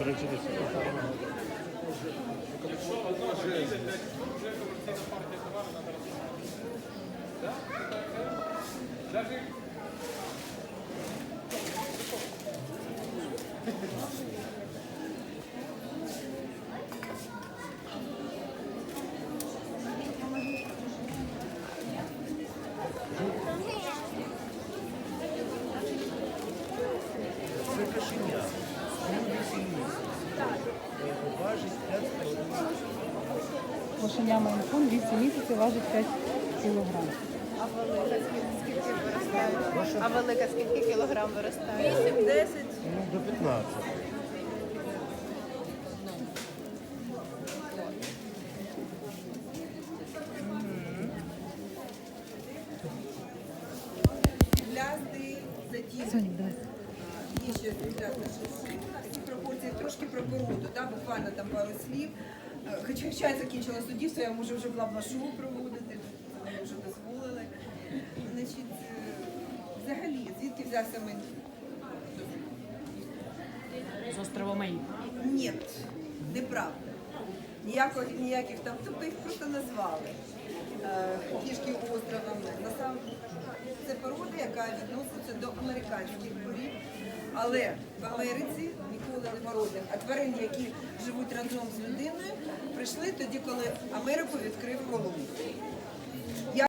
Це кошеня. Йому 8 місяців. Важить 5 кілограмів. Кошеня Майнкун 8 місяців важить 5 кілограм. А велика скільки, виростає? А велика скільки кілограм виростає? 8-10. Ну, до 15. Гляди затім Сонік, давай. є ще пропорції, трошки про породу, да, буквально там пару слів. Е, Хоча хоча я закінчила суддівство, я можу вже була шоу проводити, мені вже дозволили. Значить, е, взагалі, звідки взявся мені? З острова Мей. Ні, неправда. Ніяких, ніяких там, тобто їх просто назвали. Е, Кішки острова Мен. Насамперед, це порода, яка відноситься до американських порід. Але в Америці ніколи не породних, а тварин, які живуть разом з людиною, прийшли тоді, коли Америку відкрив Колумб.